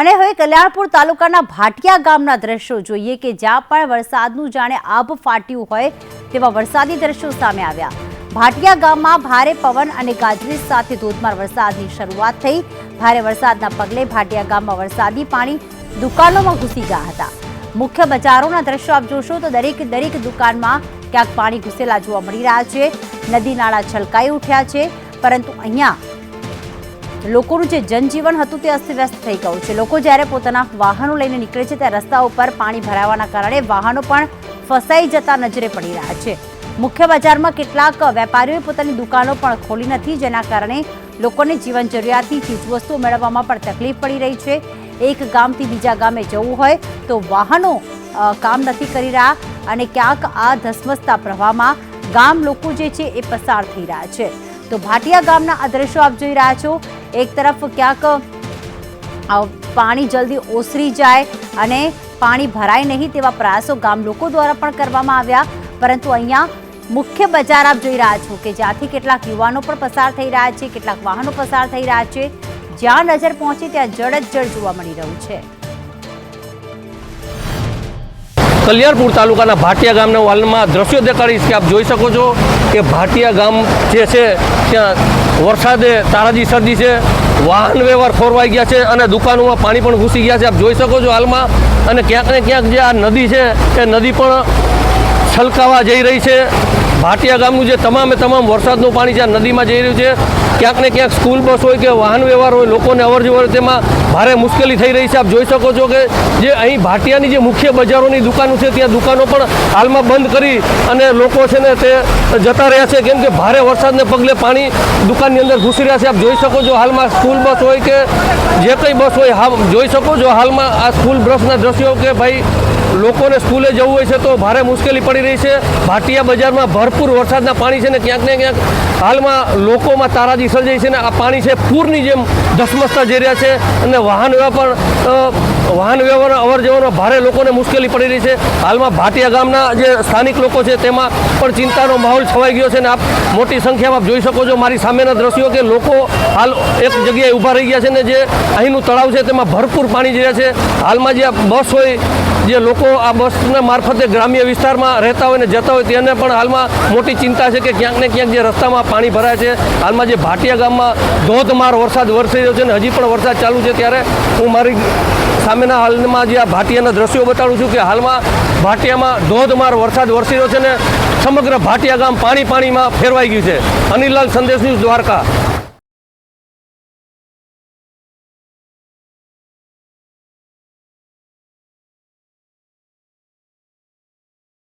અને હવે કલ્યાણપુર તાલુકાના ભાટિયા ગામના દ્રશ્યો જોઈએ કે જ્યાં પણ વરસાદનું જાણે આભ ફાટ્યું હોય તેવા વરસાદી દ્રશ્યો સામે આવ્યા. ભાટિયા ગામમાં ભારે પવન અને ગાજવીજ સાથે ધોધમાર વરસાદની શરૂઆત થઈ. ભારે વરસાદના પગલે ભાટિયા ગામમાં વરસાદી પાણી દુકાનોમાં ઘૂસી ગયા હતા. મુખ્ય બજારોના દ્રશ્યો આપ જોશો તો દરેક દરેક દુકાનમાં ક્યાંક પાણી ઘૂસેલા જોવા મળી રહ્યા છે. નદી નાળા છલકાઈ ઉઠ્યા છે, પરંતુ અહીંયા લોકોનું જે જનજીવન હતું તે અસ્તવ્યસ્ત થઈ ગયું છે. લોકો જ્યારે પોતાના વાહનો લઈને નીકળે છે ત્યારે રસ્તા ઉપર પાણી ભરાવાના કારણે વાહનો પણ ફસાઈ જતા નજરે પડી રહ્યા છે. મુખ્ય બજારમાં કેટલાક વેપારીઓએ પોતાની દુકાનો પણ ખોલી નથી, જેના કારણે લોકોને જીવન જરૂરિયાતની ચીજવસ્તુઓ મેળવવામાં પણ તકલીફ પડી રહી છે. એક ગામથી બીજા ગામે જવું હોય તો વાહનો કામ નથી કરી રહ્યા અને ક્યાંક આ ધસમસતા પ્રવાહમાં ગામ લોકો જે છે એ પસાર થઈ રહ્યા છે. તો ભાટિયા ગામના આ દ્રશ્યો આપ જોઈ રહ્યા છો. એક તરફ ક્યાંક પાણી જલ્દી ઓસરી જાય અને પાણી ભરાય નહીં તેવા પ્રયાસો ગામ લોકો દ્વારા પણ કરવામાં આવ્યા. પરંતુ અહીંયા મુખ્ય બજાર આપ જોઈ રહ્યા છો કે જ્યાંથી કેટલાક યુવાનો પણ પસાર થઈ રહ્યા છે, કેટલાક વાહનો પસાર થઈ રહ્યા છે. જ્યાં નજર પહોંચે ત્યાં જળ જ જળ જોવા મળી રહ્યું છે. કલ્યાણપુર તાલુકાના ભાટિયા ગામના વાલમાં દ્રશ્યો દેખાડીશ કે આપ જોઈ શકો છો કે ભાટિયા ગામ જે છે, ત્યાં વરસાદે તારાજી શરદી છે, વાહન વ્યવહાર ખોરવાઈ ગયા છે અને દુકાનોમાં પાણી પણ ઘૂસી ગયા છે. આપ જોઈ શકો છો હાલમાં અને ક્યાંક ને ક્યાંક જે આ નદી છે, એ નદી પણ છલકાવા જઈ રહી છે. ભાટિયા ગામનું જે તમામે તમામ વરસાદનું પાણી આ નદીમાં જઈ રહ્યું છે, ક્યાંક ને ક્યાંક સ્કૂલ બસ હોય કે વાહન વ્યવહાર હોય, લોકોને અવર જવર તેમાં ભારે મુશ્કેલી થઈ રહી છે. આપ જોઈ શકો છો કે જે અહીં ભાટિયાની જે મુખ્ય બજારોની દુકાનો છે, ત્યાં દુકાનો પણ હાલમાં બંધ કરી અને લોકો છે ને તે જતા રહ્યા છે. કેમ કે ભારે વરસાદને પગલે પાણી દુકાનની અંદર ઘૂસી રહ્યા છે. આપ જોઈ શકો છો હાલમાં સ્કૂલ બસ હોય કે જે કંઈ બસ હોય, હા, જોઈ શકો છો હાલમાં આ સ્કૂલ બસના દ્રશ્યો કે ભાઈ લોકોને સ્કૂલે જવું હોય છે તો ભારે મુશ્કેલી પડી રહી છે. ભાટિયા બજારમાં ભરપૂર વરસાદના પાણી છે ને ક્યાંક ને ક્યાંક હાલમાં લોકોમાં તારાજી સર્જાઈ છે ને આ પાણી છે પૂરની જેમ ધસમસતા જઈ રહ્યા છે. અને વાહન વ્યવહાર પણ વાહન વ્યવહાર અવર જવરમાં ભારે લોકોને મુશ્કેલી પડી રહી છે. હાલમાં ભાટિયા ગામના જે સ્થાનિક લોકો છે, તેમાં પણ ચિંતાનો માહોલ છવાઈ ગયો છે ને આપ મોટી સંખ્યામાં આપ જોઈ શકો છો મારી સામેના દ્રશ્યો કે લોકો હાલ એક જગ્યાએ ઊભા રહી ગયા છે ને જે અહીંનું તળાવ છે, તેમાં ભરપૂર પાણી જઈ રહ્યા છે. હાલમાં જે બસ હોય, જે લોકો આ બસના મારફતે ગ્રામ્ય વિસ્તારમાં રહેતા હોય ને જતા હોય, તેને પણ હાલમાં મોટી ચિંતા છે કે ક્યાંક ને ક્યાંક જે રસ્તામાં પાણી ભરાય છે. હાલમાં જે ભાટિયા ગામમાં ધોધમાર વરસાદ વરસી રહ્યો છે ને હજી પણ વરસાદ ચાલુ છે, ત્યારે હું મારી સામેના હાલમાં જે આ ભાટિયાના દ્રશ્યો બતાડું છું કે હાલમાં ભાટિયામાં ધોધમાર વરસાદ વરસી રહ્યો છે ને સમગ્ર ભાટિયા ગામ પાણી પાણીમાં ફેરવાઈ ગયું છે. અનિલલાલ સંદેશ ન્યૂઝ દ્વારકા.